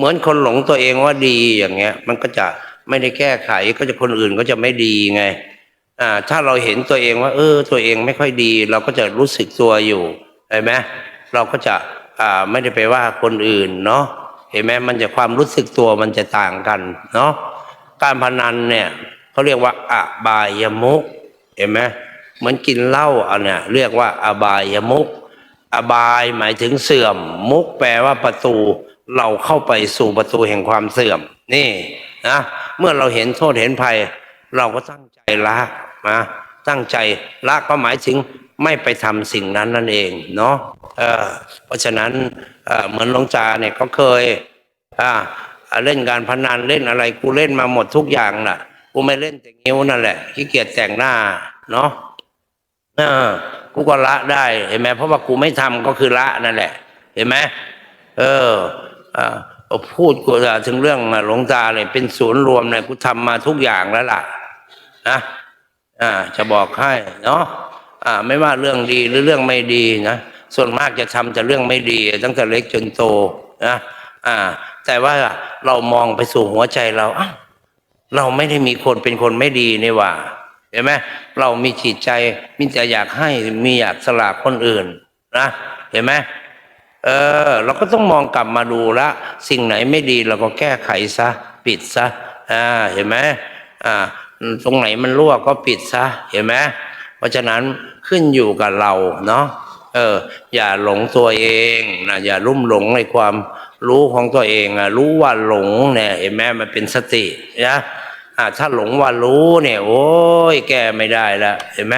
เหมือนคนหลงตัวเองว่าดีอย่างเงี้ย มันก็จะไม่ได้แก้ไขก็จะคนอื่นก็จะไม่ดีไง อ่า ถ้าเราเห็นตัวเองว่า เออ ตัวเองไม่ค่อยดี เราก็จะรู้สึกตัวอยู่เห็นไหมเราก็จะอ่าไม่ได้ไปว่าคนอื่นเนาะเห็นไหมมันจะความรู้สึกตัวมันจะต่างกันเนาะการพนันเนี่ยเขาเรียกว่าอบายมุกเห็นไหมเหมือนกินเหล้าอันเนี้ยเรียกว่าอบายมุก อบายหมายถึงเสื่อม มุกแปลว่าประตูเราเข้าไปสู่ประตูแห่งความเสื่อม นี่นะเมื่อเราเห็นโทษเห็นภัย เราก็ตั้งใจละนะตั้งใจละก็หมายถึงไม่ไปทำสิ่งนั้นนั่นเองเนาะเออเพราะฉะนั้นเออเหมือนหลวงจาเนี่ยก็เคยอ่าเล่นการพนันเล่นอะไรกูเล่นมาหมดทุกอย่างน่ะ กูไม่เล่นแต่งิ้วนั่นแหละขี้เกียจแต่งหน้าเนาะ เออ กูก็ละได้ เห็นไหมเพราะว่ากูไม่ทำก็คือละนั่นแหละ เห็นไหมเอออ่าพูดกูถึงเรื่องหลวงตาเนี่ยเป็นศูนย์รวมเนี่ยกูทำมาทุกอย่างแล้วล่ะนะอ่า จะบอกให้เนาะอ่า ไม่ว่าเรื่องดีหรือเรื่องไม่ดีนะส่วนมากจะทำแต่เรื่องไม่ดี ตั้งแต่เล็กจนโตนะอ่า แต่ว่าเรามองไปสู่หัวใจเราเราไม่ได้มีคนเป็นคนไม่ดีนี่ว่า เห็นไหมเรามีจิตใจมีแต่อยากให้มีอยากสลากคนอื่นนะเห็นไหมเออ เราก็ต้องมองกลับมาดูละ สิ่งไหนไม่ดีเราก็แก้ไขซะ ปิดซะอ่าเห็นไหมอ่า ตรงไหนมันรั่วก็ปิดซะ เห็นไหมเพราะฉะนั้นขึ้นอยู่กับเราเนาะเออ อย่าหลงตัวเองนะอย่าลุ่มหลงในความรู้ของตัวเองอะรู้ว่าหลงเนี่ยเห็นไหมมันเป็นสตินะ ถ้าหลงว่ารู้เนี่ย โอ้ยแก้ไม่ได้ละเห็นไหม